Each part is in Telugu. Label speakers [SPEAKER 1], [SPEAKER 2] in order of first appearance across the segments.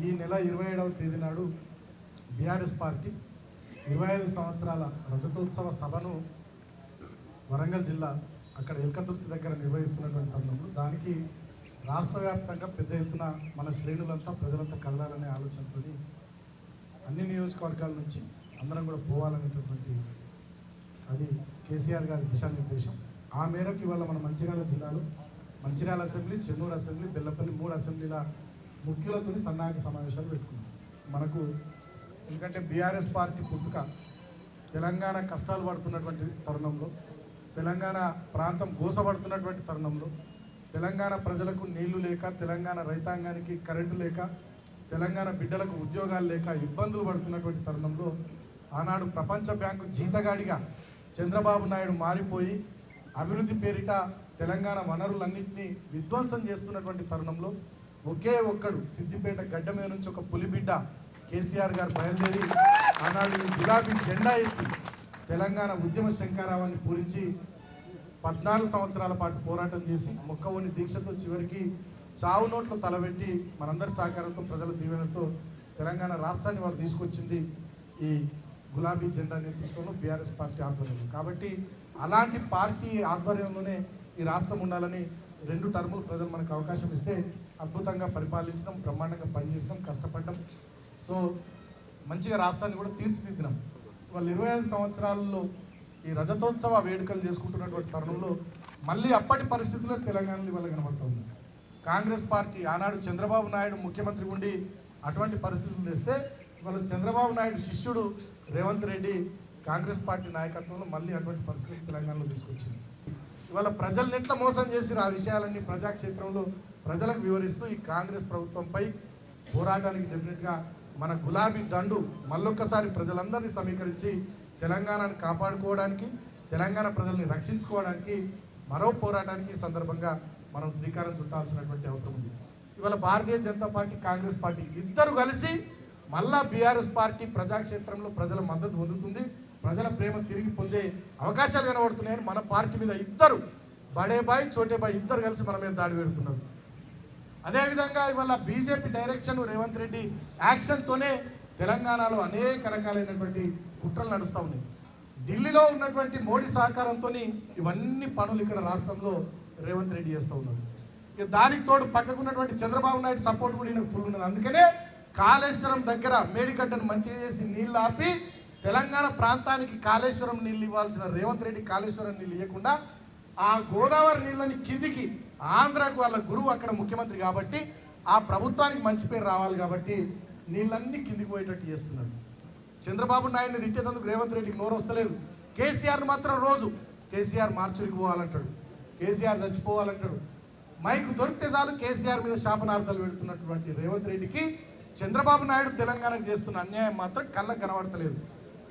[SPEAKER 1] ఈ నెల ఇరవై ఏడవ తేదీ నాడు బీఆర్ఎస్ పార్టీ ఇరవై ఐదు సంవత్సరాల రజతోత్సవ సభను వరంగల్ జిల్లా అక్కడ ఎల్కతుర్తి దగ్గర నిర్వహిస్తున్నటువంటి తరుణంలో దానికి రాష్ట్ర వ్యాప్తంగా పెద్ద ఎత్తున మన శ్రేణులంతా ప్రజలంతా కదలాలనే ఆలోచనతో అన్ని నియోజకవర్గాల నుంచి అందరం కూడా పోవాలనేటటువంటి అది కేసీఆర్ గారి దిశానిర్దేశం. ఆ మేరకు ఇవాళ మన మంచిర్యాల జిల్లాలో మంచిర్యాల అసెంబ్లీ చెన్నూరు అసెంబ్లీ బెల్లపల్లి మూడు అసెంబ్లీల ముఖ్యులతో సన్నాహక సమావేశాలు పెట్టుకున్నాం. మనకు ఎందుకంటే బీఆర్ఎస్ పార్టీ పుట్టుక తెలంగాణ కష్టాలు పడుతున్నటువంటి తరుణంలో తెలంగాణ ప్రాంతం గోసపడుతున్నటువంటి తరుణంలో తెలంగాణ ప్రజలకు నీళ్ళు లేక తెలంగాణ రైతాంగానికి కరెంటు లేక తెలంగాణ బిడ్డలకు ఉద్యోగాలు లేక ఇబ్బందులు పడుతున్నటువంటి తరుణంలో ఆనాడు ప్రపంచ బ్యాంకు జీతగాడిగా చంద్రబాబు నాయుడు మారిపోయి అభివృద్ధి పేరిట తెలంగాణ వనరులన్నింటినీ విధ్వంసం చేస్తున్నటువంటి తరుణంలో ఒకే ఒక్కడు సిద్దిపేట గడ్డ మీద నుంచి ఒక పులిబిడ్డ కేసీఆర్ గారు బయలుదేరి ఆనాడు గులాబీ జెండా ఎత్తి తెలంగాణ ఉద్యమ శంకారావాన్ని పూరించి పద్నాలుగు సంవత్సరాల పాటు పోరాటం చేసి మొక్కవోని దీక్షతో చివరికి చావు నోట్లో తలబెట్టి మనందరి సహకారంతో ప్రజల దీవెనతో తెలంగాణ రాష్ట్రాన్ని వారు తీసుకొచ్చింది ఈ గులాబీ జెండా నేతృత్వంలో బీఆర్ఎస్ పార్టీ ఆధ్వర్యంలో. కాబట్టి అలాంటి పార్టీ ఆధ్వర్యంలోనే ఈ రాష్ట్రం ఉండాలని రెండు టర్ములు ప్రజలు మనకు అవకాశం ఇస్తే అద్భుతంగా పరిపాలించడం బ్రహ్మాండంగా పనిచేసినాం కష్టపడ్డం. సో మంచిగా రాష్ట్రాన్ని కూడా తీర్చిదిద్దినాం. వాళ్ళు ఇరవై ఐదు సంవత్సరాల్లో ఈ రజతోత్సవ వేడుకలు చేసుకుంటున్నటువంటి తరుణంలో మళ్ళీ అప్పటి పరిస్థితుల్లో తెలంగాణలో ఇవాళ కనబడుతుంది కాంగ్రెస్ పార్టీ ఆనాడు చంద్రబాబు నాయుడు ముఖ్యమంత్రి ఉండి అటువంటి పరిస్థితులు తెస్తే ఇవాళ చంద్రబాబు నాయుడు శిష్యుడు రేవంత్ రెడ్డి కాంగ్రెస్ పార్టీ నాయకత్వంలో మళ్ళీ అటువంటి పరిస్థితులు తెలంగాణలో తీసుకొచ్చింది. ఇవాళ ప్రజల్ని ఎట్లా మోసం చేసిన ఆ విషయాలన్నీ ప్రజాక్షేత్రంలో ప్రజలకు వివరిస్తూ ఈ కాంగ్రెస్ ప్రభుత్వంపై పోరాటానికి డెఫినెట్గా మన గులాబీ దండు మళ్ళొక్కసారి ప్రజలందరినీ సమీకరించి తెలంగాణను కాపాడుకోవడానికి తెలంగాణ ప్రజల్ని రక్షించుకోవడానికి మరో పోరాటానికి ఈ సందర్భంగా మనం శ్రీకారం చుట్టాల్సినటువంటి అవసరం ఉంది. ఇవాళ భారతీయ జనతా పార్టీ కాంగ్రెస్ పార్టీ ఇద్దరు కలిసి మళ్ళా బీఆర్ఎస్ పార్టీ ప్రజాక్షేత్రంలో ప్రజల మద్దతు పొందుతుంది. ప్రజల ప్రేమ తిరిగి పొందే అవకాశాలు కనబడుతున్నాయని మన పార్టీ మీద ఇద్దరు బడేబాయ్ చోటేబాయ్ ఇద్దరు కలిసి మన మీద దాడి పెడుతున్నారు. అదేవిధంగా ఇవాళ బీజేపీ డైరెక్షన్ రేవంత్ రెడ్డి యాక్షన్తోనే తెలంగాణలో అనేక రకాలైనటువంటి కుట్రలు నడుస్తూ ఉన్నాయి. ఢిల్లీలో ఉన్నటువంటి మోడీ సహకారంతో ఇవన్నీ పనులు ఇక్కడ రాష్ట్రంలో రేవంత్ రెడ్డి చేస్తూ ఉన్నారు. ఇక దానికి తోడు పక్కకు ఉన్నటువంటి చంద్రబాబు నాయుడు సపోర్ట్ కూడా ఈయనకు ఫుల్ ఉన్నది. అందుకనే కాళేశ్వరం దగ్గర మేడిగడ్డను మంచిగా చేసి నీళ్ళు ఆపి తెలంగాణ ప్రాంతానికి కాళేశ్వరం నీళ్ళు ఇవ్వాల్సిన రేవంత్ రెడ్డి కాళేశ్వరం నీళ్ళు ఇవ్వకుండా ఆ గోదావరి నీళ్ళని కిందికి ఆంధ్రాకు వాళ్ళ గురువు అక్కడ ముఖ్యమంత్రి కాబట్టి ఆ ప్రభుత్వానికి మంచి పేరు రావాలి కాబట్టి నీళ్ళన్నీ కిందికి పోయేటట్టు చేస్తున్నారు. చంద్రబాబు నాయుడిని తిట్టేటందుకు రేవంత్ రెడ్డికి నోరు వస్తలేదు. కేసీఆర్ మాత్రం రోజు కేసీఆర్ మార్చురికి పోవాలంటాడు. కేసీఆర్ చచ్చిపోవాలంటాడు. మైకు దొరికితే చాలు కేసీఆర్ మీద శాపనార్థాలు పెడుతున్నటువంటి రేవంత్ రెడ్డికి చంద్రబాబు నాయుడు తెలంగాణకు చేస్తున్న అన్యాయం మాత్రం కళ్ళకు కనబడతలేదు.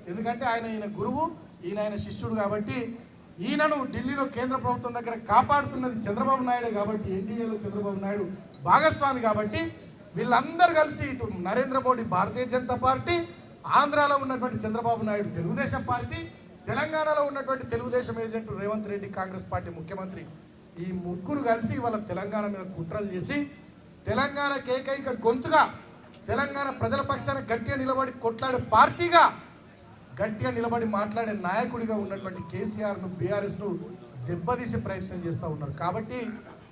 [SPEAKER 1] ఎందుకంటే ఆయన ఈయన గురువు ఈయన ఆయన శిష్యుడు కాబట్టి ఈయనను ఢిల్లీలో కేంద్ర ప్రభుత్వం దగ్గర కాపాడుతున్నది చంద్రబాబు నాయుడే కాబట్టి ఎన్డీఏలో చంద్రబాబు నాయుడు భాగస్వామి కాబట్టి వీళ్ళందరూ కలిసి ఇటు నరేంద్ర మోడీ భారతీయ జనతా పార్టీ ఆంధ్రాలో ఉన్నటువంటి చంద్రబాబు నాయుడు తెలుగుదేశం పార్టీ తెలంగాణలో ఉన్నటువంటి తెలుగుదేశం ఏజెంట్ రేవంత్ రెడ్డి కాంగ్రెస్ పార్టీ ముఖ్యమంత్రి. ఈ ముగ్గురు కలిసి వాళ్ళ తెలంగాణ మీద కుట్రలు చేసి తెలంగాణకి ఏకైక గొంతుగా తెలంగాణ ప్రజల పక్షాన గట్టిగా నిలబడి కొట్లాడే పార్టీగా గట్టిగా నిలబడి మాట్లాడే నాయకుడిగా ఉన్నటువంటి కేసీఆర్ను బీఆర్ఎస్ను దెబ్బతీసే ప్రయత్నం చేస్తూ ఉన్నారు. కాబట్టి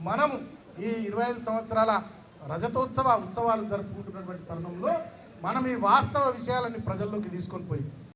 [SPEAKER 1] మనం ఈ ఇరవై ఐదు సంవత్సరాల రజతోత్సవ ఉత్సవాలు జరుపుకుంటున్నటువంటి తరుణంలో మనం ఈ వాస్తవ విషయాలన్నీ ప్రజల్లోకి తీసుకొని పోయి